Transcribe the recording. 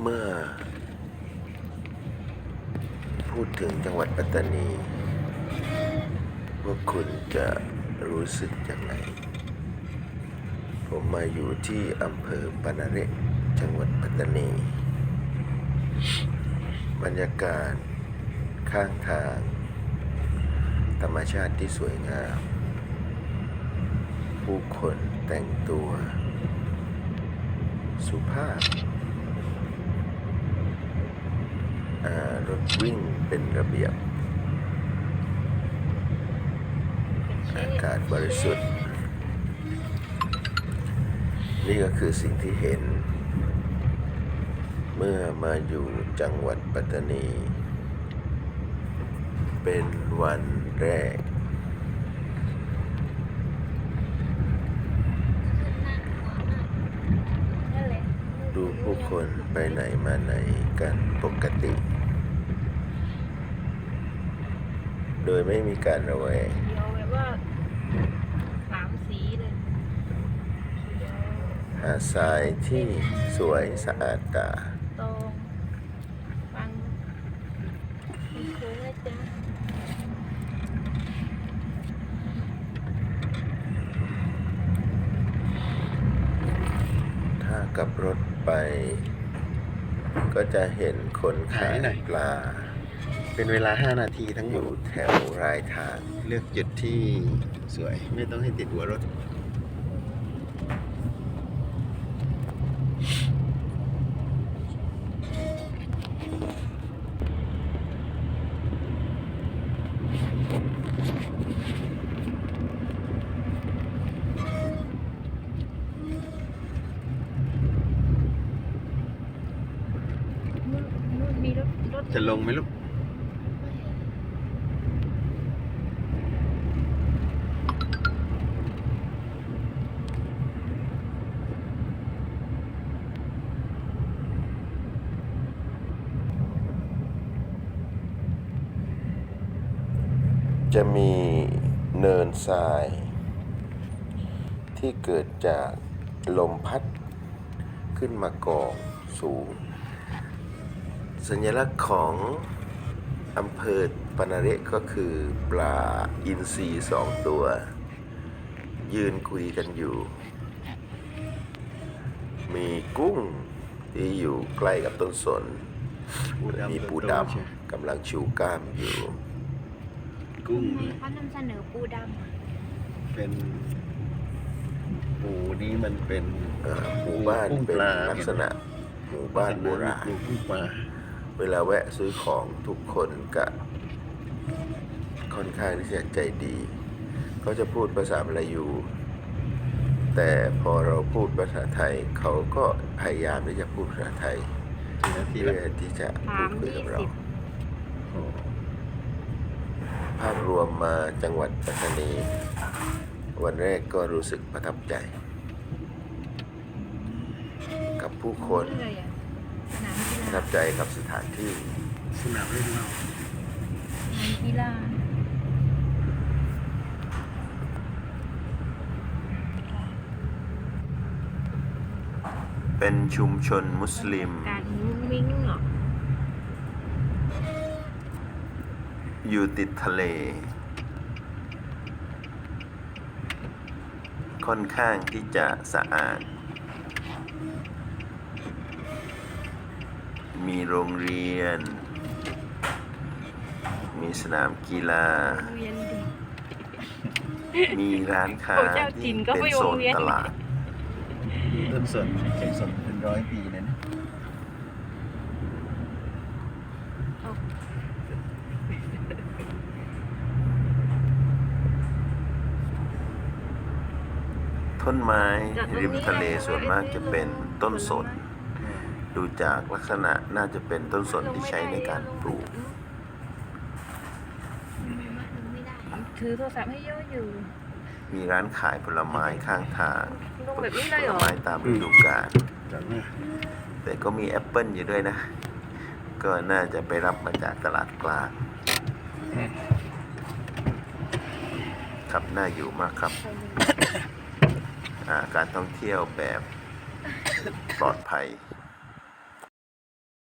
เมื่อ พูดถึงจังหวัดปัตตานีพวกคุณจะรู้สึกอย่างไร ผมมาอยู่ที่อำเภอปานาเรจังหวัดปัตตานี บรรยากาศข้างทาง ธรรมชาติที่สวยงาม ผู้คนแต่งตัว สุภาพอ่า รถวิ่งเป็นระเบียบ อากาศบริสุทธิ์ นี่ก็คือสิ่งที่เห็น เมื่อมาอยู่จังหวัดปัตตานี เป็นวันแรกดูผู้คนไปไหนมาไหนกันปกติ โดยไม่มีการระแวงเดียวแบบว่าสามสีเลยเขียวหาดทรายที่สวยสะอาดตาตรงฟังคุณครูนะจ๊ะถ้ากับรถไป ก็จะเห็นคนขายหายหน่อยปลา เป็นเวลา 5 นาทีทั้งอหมยู่ดแถวรายทางเลือกจุดที่สวยไม่ต้องให้ติดหัวรถนู่นนู่นมีรถรถจะลงไหมลูก จะมีเนินทราย ที่เกิดจากลมพัดขึ้นมากองสูง สัญลักษณ์ของอำเภอปนาเระก็คือปลาอินทรีสองตัว ยืนคุยกันอยู่ มีกุ้งที่อยู่ใกล้กับต้นสน มีปูดำกำลังชูกล้ามอยู่ กุ้งทำไมเขานำเสนอปูดำอะเป็นปูนี้มันเป็นเอ่อหมู่บ้านกุ้งเป็นปลาลักษณะหมู่บ้านโบราณปลูกกุ้งปลาเวลาแวะซื้อของทุกคนก็ค่อนข้างที่จะใจดีเขาจะพูดภาษามลายู แต่พอเราพูดภาษาไทย เขาก็พยายามที่จะพูดภาษาไทยทีนาทีเพื่ละอที่จะสาพูดมคุยยี่กับเรา สิบโอ้ ภาพรวมมาจังหวัดปัตตานี วันแรกก็รู้สึกประทับใจ กับผู้คนเลยอะสนามกีประฬาทับใจกับสถานที่สนามเล่นเราสนามกีฬาเป็นชุมชนมุสลิม การมุ้งมิ้งเหรอ อยู่ติดทะเล ค่อนข้างที่จะสะอาด มีโรงเรียน มีสนามกีฬาโรงเรียนเด็กมีร้านค้าเขาเจ้าจีที่นก็เป็นไปโซโรงนเรียนตลาด ต้นสนเจ็ดสนเป็นร้อยปีเลยนะ ต้นไม้ริมทะเลส่วนมากจะเป็นต้นสน ดูจากลักษณะน่าจะเป็นต้นสนที่ใช้ในการปลูก ถือโทรศัพท์ให้เยอะอยู่ มีร้านขายผลไม้ข้างทางลงแบบนี้เลยผเหรลอไม้ตามฤดูกาลจังนะแต่ก็มีแอปเปิลอยู่ด้วยนะ ก็น่าจะไปรับมาจากตลาดกลาง ครับน่าอยู่มากครับอ่า การท่องเที่ยวแบบปลอดภัย